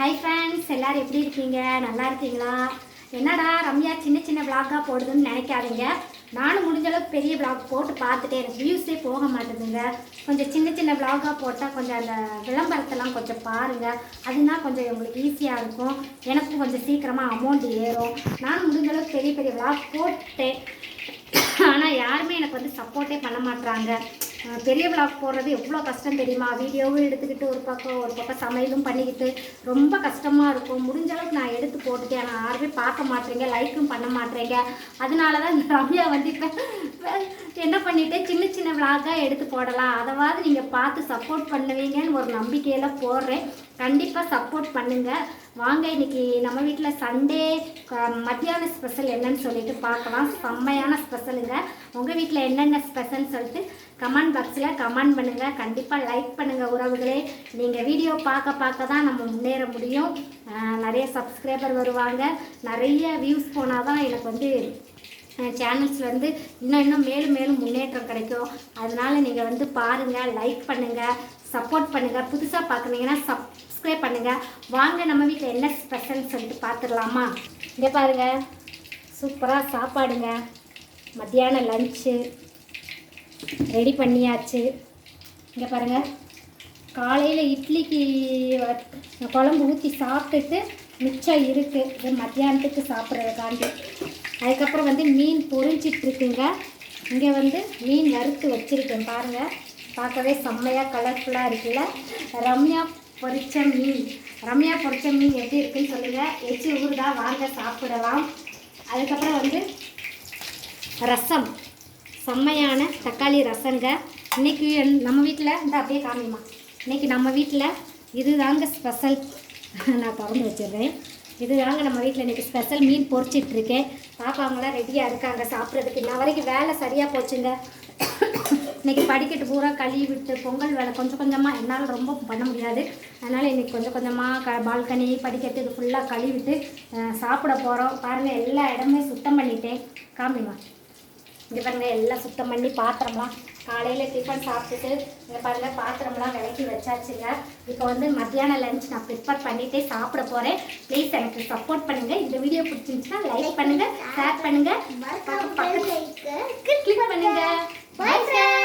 Hi friends எல்லாரும் எப்படி இருக்கீங்க? நல்லா இருக்கீங்களா? என்னடா ரம்யா சின்ன சின்ன விளாகாக போடுதுன்னு நினைக்காதீங்க. நானும் முடிஞ்சளவுக்கு பெரிய விளாக் போட்டு பார்த்துட்டே எனக்கு வியூஸே போக மாட்டேதுங்க. கொஞ்சம் சின்ன சின்ன விளாகாக போட்டால் கொஞ்சம் அந்த விளம்பரத்தெல்லாம் கொஞ்சம் பாருங்கள் அதுனா கொஞ்சம் உங்களுக்கு ஈஸியாக இருக்கும். எனக்கும் கொஞ்சம் சீக்கிரமாக அமௌண்ட் ஏறும். நானும் முடிஞ்சளவுக்கு பெரிய பெரிய விளாக் போட்டேன். ஆனால் யாருமே எனக்கு வந்து சப்போர்ட்டே பண்ண மாட்றாங்க. பெரிய விளாக் போடுறது எவ்வளோ கஷ்டம் தெரியுமா? வீடியோவும் எடுத்துக்கிட்டு ஒரு பக்கம் ஒரு பக்கம் சமையலும் பண்ணிக்கிட்டு ரொம்ப கஷ்டமாக இருக்கும். முடிஞ்ச அளவுக்கு நான் எடுத்து போட்டுட்டேன். ஆனால் யாருமே பார்க்க மாட்டேங்க லைக்கும் பண்ண மாட்டேங்க அதனால தான் இந்த ரம்யா வந்து இப்போ என்ன பண்ணிவிட்டு சின்ன சின்ன விளாகாக எடுத்து போடலாம். அதாவது நீங்கள் பார்த்து சப்போர்ட் பண்ணுவீங்கன்னு ஒரு நம்பிக்கையில் போடுறேன். கண்டிப்பாக சப்போர்ட் பண்ணுங்கள் வாங்க இன்னைக்கு நம்ம வீட்டில் சண்டே மத்தியான ஸ்பெஷல் என்னன்னு சொல்லிட்டு பார்க்கலாம். செம்மையான ஸ்பெஷலுங்க உங்கள் வீட்டில் என்னென்ன ஸ்பெஷல்னு சொல்லிட்டு கமெண்ட் பாக்ஸில் கமெண்ட் பண்ணுங்கள் கண்டிப்பாக லைக் பண்ணுங்கள் உறவுகளே. நீங்கள் வீடியோ பார்க்க பார்க்க தான் நம்ம முன்னேற முடியும். நிறைய சப்ஸ்கிரைபர் வருவாங்க. நிறைய வியூஸ் போனால் தான் எனக்கு வந்து சேனல்ஸில் வந்து இன்னும் இன்னும் மேலும் மேலும் முன்னேற்றம் கிடைக்கும். அதனால் நீங்கள் வந்து பாருங்கள் லைக் பண்ணுங்கள் சப்போர்ட் பண்ணுங்கள் புதுசாக பார்க்குறீங்கன்னா சப் சப்ஸ்கிரைப் பண்ணுங்கள் வாங்க நம்ம வீட்டில் என்ன ஸ்பெஷல்னு சொல்லிட்டு பார்த்துடலாமா இங்கே பாருங்கள் சூப்பராக சாப்பாடுங்க. மத்தியானம் லஞ்சு ரெடி பண்ணியாச்சு. இங்கே பாருங்கள் காலையில் இட்லிக்கு வ- குழம்பு ஊற்றி சாப்பிட்டுட்டு மிச்சம் இருக்குது இது மத்தியானத்துக்கு சாப்பிட்றதுக்காண்டி. அதுக்கப்புறம் வந்து மீன் பொறிஞ்சிட்ருக்குங்க இங்கே வந்து மீன் வறுத்து வச்சுருக்கேன் பாருங்கள் பார்க்கவே செம்மையாக கலர்ஃபுல்லாக இருக்குல்ல. ரம்யா பொரிச்ச மீன். ரம்யா பொரிச்ச மீன் எப்படி இருக்குன்னு சொல்லுங்கள் எச்சி ஊறுதா வாங்க சாப்பிடலாம். அதுக்கப்புறம் வந்து ரசம். செம்மையான தக்காளி ரசங்க. இன்னைக்கு நம்ம வீட்டில் இந்த அப்படியே காமிமா இன்றைக்கி நம்ம வீட்டில் இதுதாங்க ஸ்பெஷல் நான் திறந்து வச்சிடுறேன். இதுதாங்க நம்ம வீட்டில் இன்றைக்கி ஸ்பெஷல் மீன் பொறிச்சிட்ருக்கேன் பாப்பா அவங்களாம் ரெடியாக இருக்காங்க சாப்பிட்றதுக்கு. இன்ன வரைக்கும் வேலை சரியாக போச்சுங்க. இன்னைக்கு படிக்கட்டு பூரா கழுவி விட்டு பொங்கல் வேலை கொஞ்சம் கொஞ்சமாக என்னால் ரொம்ப பண்ண முடியாது. அதனால் இன்னைக்கு கொஞ்சம் கொஞ்சமாக க பால்கனி படிக்கட்டு இது ஃபுல்லாக கழுவிட்டு அஹ், சாப்பிட போகிறோம் பாருங்கள் எல்லா இடமே சுத்தம் பண்ணிட்டேன். காமிமா. இங்கே பாருங்க எல்லாம் சுத்தம் பண்ணி பாத்திரம்லாம். காலையில் டிஃபன் சாப்பிட்டுட்டு இங்கே பாருங்க பாத்திரம்லாம் விளக்கி வச்சாச்சுங்க. இப்போ வந்து மத்தியான லஞ்ச் நான் ப்ரிப்பேர் பண்ணிட்டே சாப்பிட போகிறேன் ப்ளீஸ் எனக்கு சப்போர்ட் பண்ணுங்க. இந்த வீடியோ பிடிச்சிருந்துச்சுன்னா லைக் பண்ணுங்க ஷேர் பண்ணுங்க. பக்கத்து கிளிக் பண்ணுங்க. Bye friends